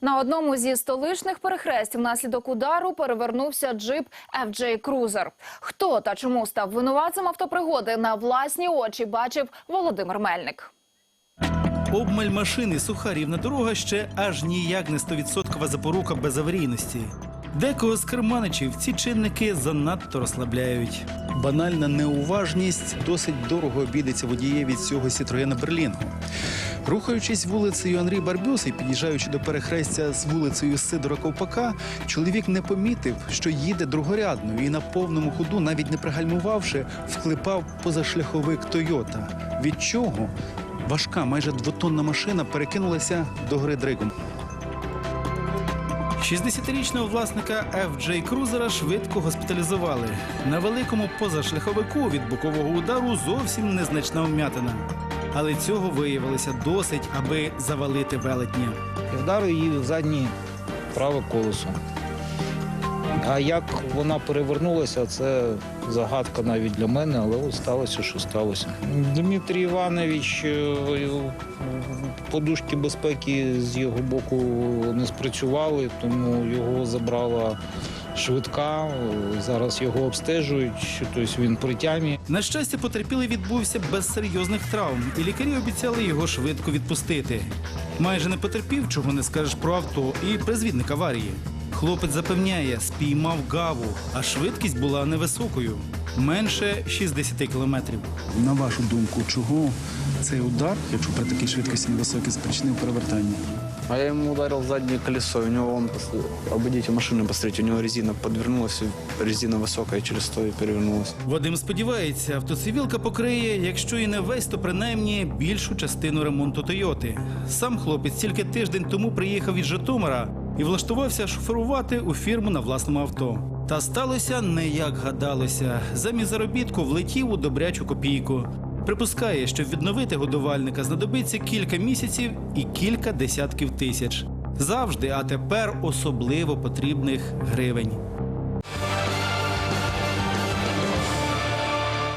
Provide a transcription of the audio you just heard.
На одному зі столичних перехресть внаслідок удару перевернувся джип FJ Cruiser. Хто та чому став винуватцем автопригоди на власні очі бачив Володимир Мельник. Обмаль машини, суха рівна дорога ще аж ніяк не стовідсоткова запорука безаварійності. Декого з керманичів ці чинники занадто розслабляють. Банальна неуважність досить дорого обійдеться водієві цього Сітроєна Берлінгу. Рухаючись вулицею Андрій Барбюс і під'їжджаючи до перехрестя з вулицею Сидора Ковпака, чоловік не помітив, що їде другорядно і на повному ходу, навіть не пригальмувавши, вклипав позашляховик Тойота. Від чого важка, майже двотонна машина перекинулася до гори дригом. 60-річного власника FJ Крузера швидко госпіталізували. На великому позашляховику від бокового удару зовсім незначна вмятина. Але цього виявилося досить, аби завалити велетня. і вдарив її в заднє праве колесо. А як вона перевернулася, це загадка навіть для мене, але от сталося, що сталося. Дмитрій Іванович, е, подушки безпеки з його боку не спрацювали, тому його забрала швидка. Зараз його обстежують, тобто він при тямі. На щастя, потерпілий відбувся без серйозних травм, і лікарі обіцяли його швидко відпустити. Майже не потерпів, чого не скажеш про авто, і призвідник аварії. Хлопець запевняє, спіймав гаву, а швидкість була невисокою менше 60 кілометрів. На вашу думку, чого цей удар, якщо при такій швидкості невисокій, спричинив перевертання? А я ему ударил в заднее колесо. У него, он, обойдите машину, посмотрите, у него резина подвернулась, резина высокая, через то и перевернулась. Вадим сподівається, автоцивілка покриє, якщо і не весь, то принаймні більшу частину ремонту Тойоти. Сам хлопець тільки тиждень тому приїхав із Житомира і влаштувався шоферувати у фірму на власному авто. Та сталося не як гадалося. Замість заробітку влетів у добрячу копійку. Припускає, що відновити годувальника знадобиться кілька місяців і кілька десятків тисяч. Завжди, а тепер особливо потрібних гривень.